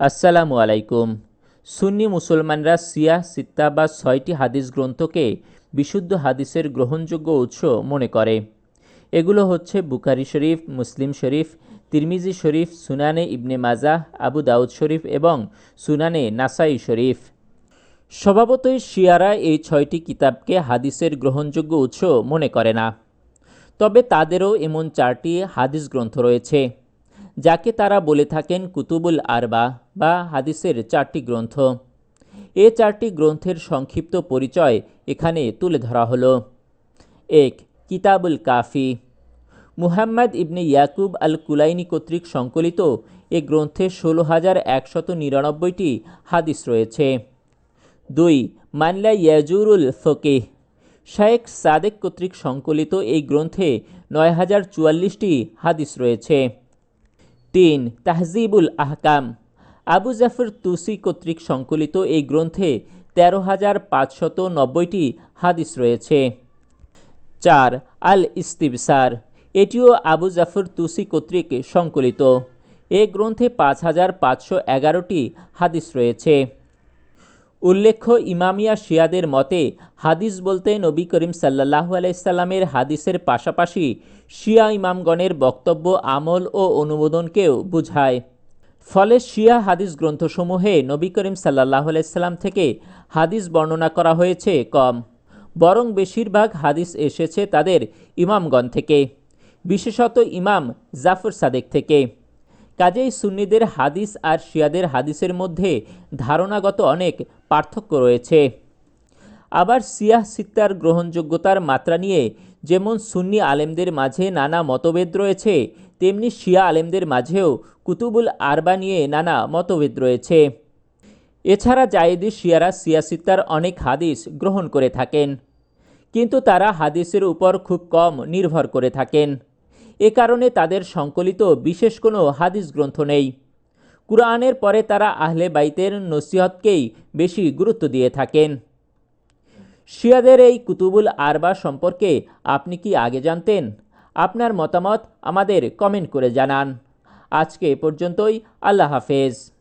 আসসালামু আলাইকুম। সুন্নি মুসলমানরা সিয়াহ সিত্তা বা ছয়টি হাদিস গ্রন্থকে বিশুদ্ধ হাদিসের গ্রহণযোগ্য উৎস মনে করে। এগুলো হচ্ছে বুখারি শরীফ, মুসলিম শরীফ, তিরমিজি শরীফ, সুনানে ইবনে মাজাহ, আবু দাউদ শরীফ এবং সুনানে নাসাই শরীফ। স্বভাবতই শিয়ারা এই ছয়টি কিতাবকে হাদিসের গ্রহণযোগ্য উৎস মনে করে না। তবে তাদেরও এমন চারটি হাদিস গ্রন্থ রয়েছে। যাকে তারা বলে থাকেন কুতুবুল আরবা বা হাদিসের চারটি গ্রন্থ। এ চারটি গ্রন্থের সংক্ষিপ্ত পরিচয় এখানে তুলে ধরা হলো। এক, কিতাবুল কাফি। মুহাম্মদ ইবনে ইয়াকুব আল কুলাইনি কর্তৃক সংকলিত এ গ্রন্থে ষোলো হাজার একশত নিরানব্বইটি হাদিস রয়েছে। দুই, মানলা ইয়াজুরুল ফকিহ। শায়েখ সাদেক কর্তৃক সংকলিত এই গ্রন্থে নয় হাজার চুয়াল্লিশটি হাদিস রয়েছে। তিন, তাহজিবুল আহকাম। আবু জাফর তুসি কর্তৃক সংকলিত এই গ্রন্থে তেরো হাজার পাঁচশত নব্বইটি হাদিস রয়েছে। চার আল ইস্তিবসার এটিও আবু জাফর তুসি কর্তৃক সংকলিত। এ গ্রন্থে পাঁচ হাজার পাঁচশো এগারোটি হাদিস রয়েছে। উল্লেখ্য, ইমামিয়া শিয়াদের মতে, হাদিস বলতে নবী করিম সাল্লাহু আলাইসাল্লামের হাদিসের পাশাপাশি শিয়া ইমামগণের বক্তব্য, আমল ও অনুমোদনকেও বুঝায়। ফলে শিয়া হাদিস গ্রন্থসমূহে নবী করিম সাল্লাহ আলাইসাল্লাম থেকে হাদিস বর্ণনা করা হয়েছে কম। বরং বেশিরভাগ হাদিস এসেছে তাদের ইমামগণ থেকে, বিশেষত ইমাম জাফর সাদেক থেকে। কাজেই সুন্নিদের হাদিস আর শিয়াদের হাদিসের মধ্যে ধারণাগত অনেক পার্থক্য রয়েছে। আবার সিয়াহ সিত্তার গ্রহণযোগ্যতার মাত্রা নিয়ে যেমন সুন্নি আলেমদের মাঝে নানা মতভেদ রয়েছে, তেমনি শিয়া আলেমদের মাঝেও কুতুবুল আরবা নিয়ে নানা মতভেদ রয়েছে। এছাড়া জায়েদি শিয়ারা সিয়াসিত্তার অনেক হাদিস গ্রহণ করে থাকেন, কিন্তু তারা হাদিসের উপর খুব কম নির্ভর করে থাকেন। এ কারণে তাদের সংকলিত বিশেষ কোনো হাদিস গ্রন্থ নেই। কুরআনের পরে তারা আহলে বাইতের নসিহতকেই বেশি গুরুত্ব দিয়ে থাকেন। শিয়াদের এই কুতুবুল আরবা সম্পর্কে আপনি কি আগে জানতেন? আপনার মতামত আমাদের কমেন্ট করে জানান। আজকে এ পর্যন্তই, আল্লাহ হাফেজ।